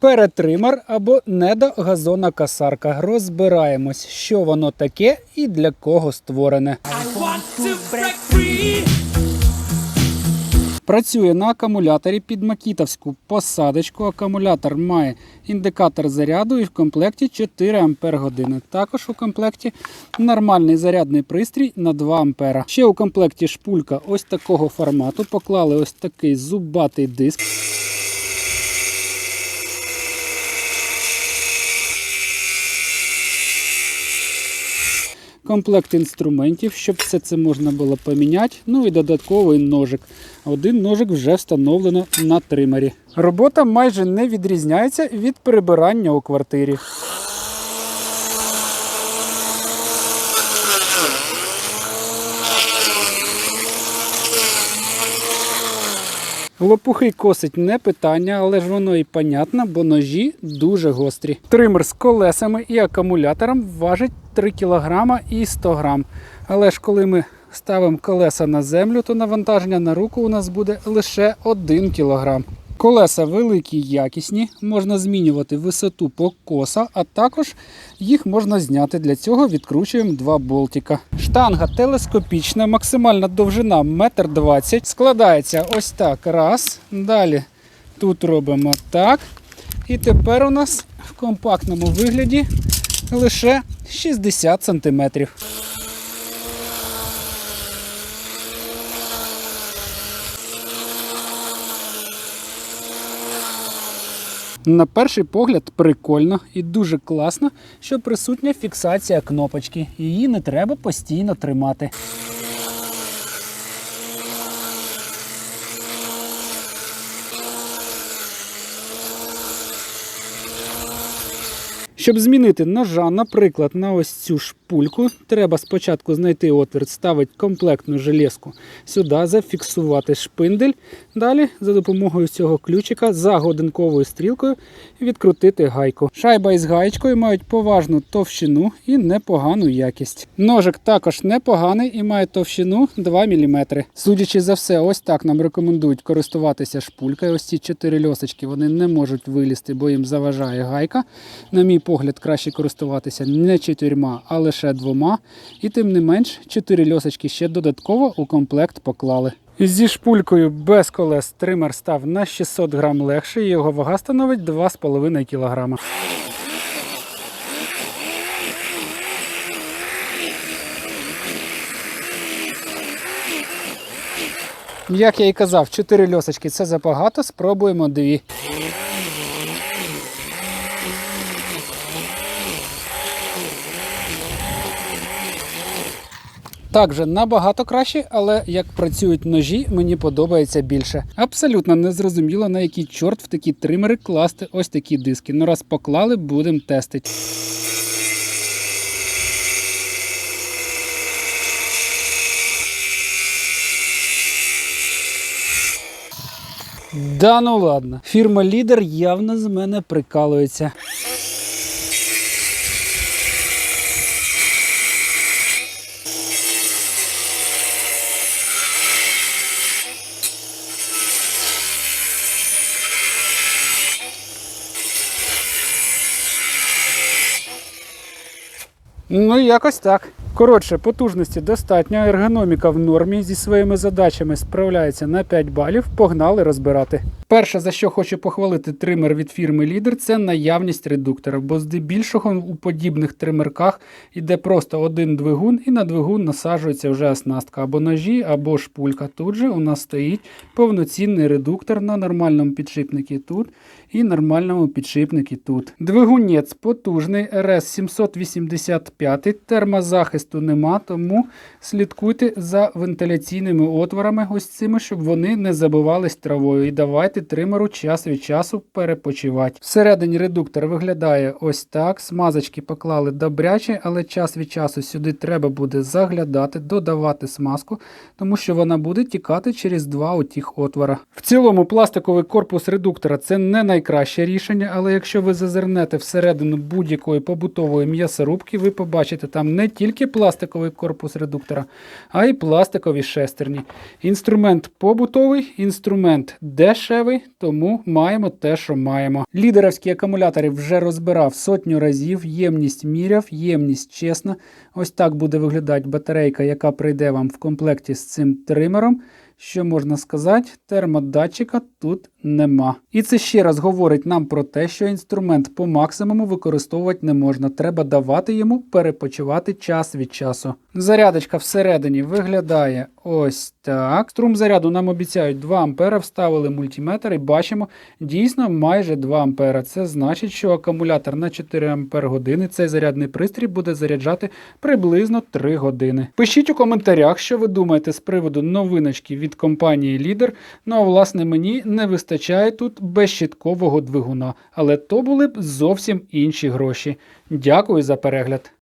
Перетримар або недогазона касарка. Розбираємось, що воно таке і для кого створене. Працює на акумуляторі під макітовську посадочку. Акумулятор має індикатор заряду і в комплекті 4 Ампер години. Також у комплекті нормальний зарядний пристрій на 2 Ампера. Ще у комплекті шпулька ось такого формату. Поклали ось такий зубатий диск. Комплект інструментів, щоб все це можна було поміняти. Ну і додатковий ножик. Один ножик вже встановлено на тримері. Робота майже не відрізняється від прибирання у квартирі. Лопухи косить не питання, але ж воно і понятно, бо ножі дуже гострі. Тример з колесами і акумулятором важить 3 кг і 100 г. Але ж коли ми ставимо колеса на землю, то навантаження на руку у нас буде лише 1 кг. Колеса великі, якісні, можна змінювати висоту покоса, а також їх можна зняти. Для цього відкручуємо два болтика. Штанга телескопічна, максимальна довжина 1,20 м. Складається ось так. Раз. Далі тут робимо так. І тепер у нас в компактному вигляді лише 60 см. На перший погляд прикольно і дуже класно, що присутня фіксація кнопочки. Її не треба постійно тримати. Щоб змінити ножа, наприклад, на ось цю шпульку, треба спочатку знайти отвір, ставити комплектну железку сюди, зафіксувати шпиндель. Далі за допомогою цього ключика за годинковою стрілкою відкрутити гайку. Шайба із гаєчкою мають поважну товщину і непогану якість. Ножик також непоганий і має товщину 2 мм. Судячи за все, ось так нам рекомендують користуватися шпулькою. Ось ці чотири льосочки вони не можуть вилізти, бо їм заважає гайка. На мій погляд, краще користуватися не чотирма, а лише двома. І тим не менш, чотири льосочки ще додатково у комплект поклали. Зі шпулькою без колес тример став на 600 грам легший, його вага становить 2,5 кг. Як я і казав, 4 льосочки це забагато, спробуємо дві. Так же набагато краще, але як працюють ножі, мені подобається більше. Абсолютно незрозуміло, на який чорт в такі тримери класти ось такі диски. Ну раз поклали, будемо тестити. Да ну ладно. Фірма Лідер явно з мене прикалується. Ну, якось так. Коротше, потужності достатньо, ергономіка в нормі зі своїми задачами справляється на 5 балів. Погнали розбирати. Перше, за що хочу похвалити тример від фірми Лідер, це наявність редуктора, бо здебільшого у подібних тримерках іде просто один двигун, і на двигун насаджується вже оснастка або ножі, або шпулька. Тут же у нас стоїть повноцінний редуктор на нормальному підшипнику тут і нормальному підшипнику тут. Двигунець потужний РС 785, термозахисту нема, тому слідкуйте за вентиляційними отворами, ось цими, щоб вони не забивались травою. І давайте тримеру час від часу перепочивати. Всередині редуктор виглядає ось так. Смазочки поклали добряче, але час від часу сюди треба буде заглядати, додавати смазку, тому що вона буде тікати через два отіх отвора. В цілому пластиковий корпус редуктора це не найкраще рішення, але якщо ви зазирнете всередину будь-якої побутової м'ясорубки, ви побачите там не тільки пластиковий корпус редуктора, а й пластикові шестерні. Інструмент побутовий, інструмент дешевий, тому маємо те, що маємо. Лідерівські акумулятори вже розбирав сотню разів, ємність міряв, ємність чесна. Ось так буде виглядати батарейка, яка прийде вам в комплекті з цим тримером. Що можна сказати, термодатчика тут нема. І це ще раз говорить нам про те, що інструмент по максимуму використовувати не можна. Треба давати йому перепочивати час від часу. Зарядочка всередині виглядає ось так. Струм заряду нам обіцяють 2 А, вставили мультиметр і бачимо дійсно майже 2 А. Це значить, що акумулятор на 4 Ампер години цей зарядний пристрій буде заряджати приблизно 3 години. Пишіть у коментарях, що ви думаєте з приводу новиночки від компанії Лідер. Ну а власне мені не вистачає тут безщиткового двигуна, але то були б зовсім інші гроші. Дякую за перегляд.